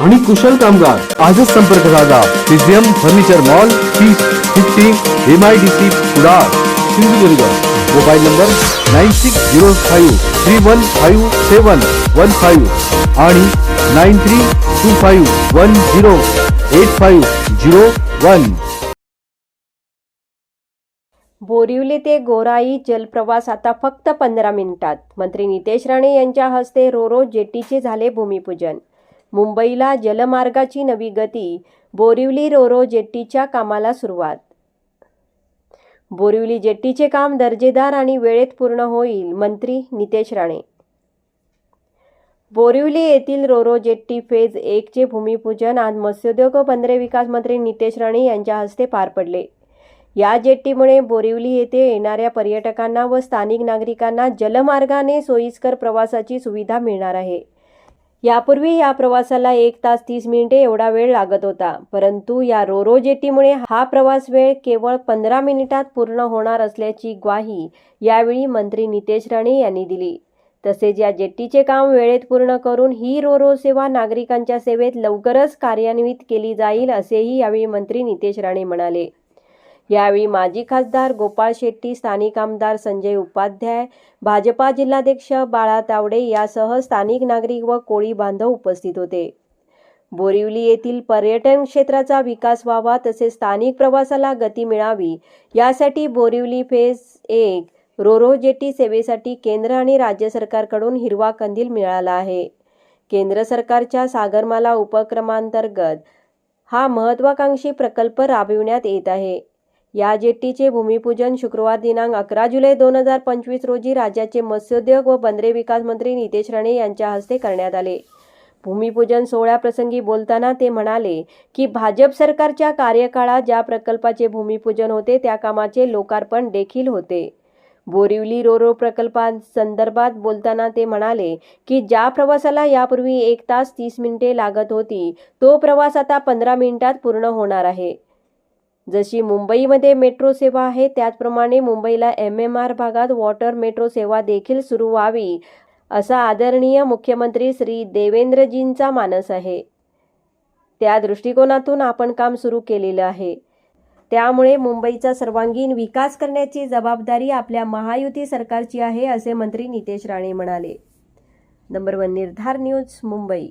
आणि कुशल कामगार. आजच संपर्क साधा. पिझियम फर्निचर मॉल तीस fifty M I D C Kudal Sindhudurg. Mobile number nine six zero five three one five seven one five आणि nine three two five one zero eight five zero one. Borivali ते गोराई जलप्रवास आता फक्त पंधरा मिनिटात. मंत्री नितेश राणे यांच्या हस्ते रोरो जेटीचे झाले भूमिपूजन. मुंबईला जलमार्गाची नवी गती बोरिवली रोरो जेट्टीच्या कामाला सुरुवात. बोरिवली जेट्टीचे काम दर्जेदार आणि वेळेत पूर्ण होईल मंत्री नितेश राणे. बोरिवली येथील रोरो जेट्टी फेज एकचे भूमिपूजन आज मत्स्योद्योग व बंदरे विकास मंत्री नितेश राणे यांच्या हस्ते पार पडले. या जेट्टीमुळे बोरिवली येथे येणाऱ्या पर्यटकांना व स्थानिक नागरिकांना जलमार्गाने सोयीस्कर प्रवासाची सुविधा मिळणार आहे. यापूर्वी या प्रवासाला एक तास तीस मिनिटे एवढा वेळ लागत होता. परंतु या रोरो जेटीमुळे हा प्रवास वेळ केवळ पंधरा मिनिटात पूर्ण होणार असल्याची ग्वाही यावेळी मंत्री नितेश राणे यांनी दिली. तसेच या जेट्टीचे काम वेळेत पूर्ण करून ही रोरो सेवा नागरिकांच्या सेवेत लवकरच कार्यान्वित केली जाईल असेही यावेळी मंत्री नितेश राणे म्हणाले. यावेळी माजी खासदार गोपाळ शेट्टी स्थानिक आमदार संजय उपाध्याय भाजपा जिल्हाध्यक्ष बाळा तावडे यासह स्थानिक नागरिक व कोळी बांधव उपस्थित होते. बोरिवली येथील पर्यटन क्षेत्राचा विकास व्हावा तसेच स्थानिक प्रवासाला गती मिळावी यासाठी बोरिवली फेज एक रोरो जेटी सेवेसाठी केंद्र आणि राज्य सरकारकडून हिरवा कंदील मिळाला आहे. केंद्र सरकारच्या सागरमाला उपक्रमांतर्गत हा महत्वाकांक्षी प्रकल्प राबविण्यात येत आहे. या जेट्टीचे भूमिपूजन शुक्रवार दिनांक अकरा जुलै दोन हजार पंचवीस रोजी राज्याचे मत्स्योद्योग व बंदरे विकास मंत्री नितेश राणे यांच्या हस्ते करण्यात आले. भूमिपूजन सोहळ्याप्रसंगी बोलताना ते म्हणाले की भाजप सरकारच्या कार्यकाळात ज्या प्रकल्पाचे भूमिपूजन होते त्या कामाचे लोकार्पण देखील होते. बोरिवली रोरो प्रकल्पांसंदर्भात बोलताना ते म्हणाले की ज्या प्रवासाला यापूर्वी एक तास तीस मिनिटे लागत होती तो प्रवास आता पंधरा मिनिटात पूर्ण होणार आहे. जशी मुंबईमध्ये मेट्रो सेवा आहे त्याचप्रमाणे मुंबईला एम एम आर भागात वॉटर मेट्रो सेवा देखील सुरू व्हावी असा आदरणीय मुख्यमंत्री श्री देवेंद्रजींचा मानस आहे. त्या दृष्टिकोनातून आपण काम सुरू केलेलं आहे. त्यामुळे मुंबईचा सर्वांगीण विकास करण्याची जबाबदारी आपल्या महायुती सरकारची आहे असे मंत्री नितेश राणे म्हणाले. Number one Nirdhar news Mumbai.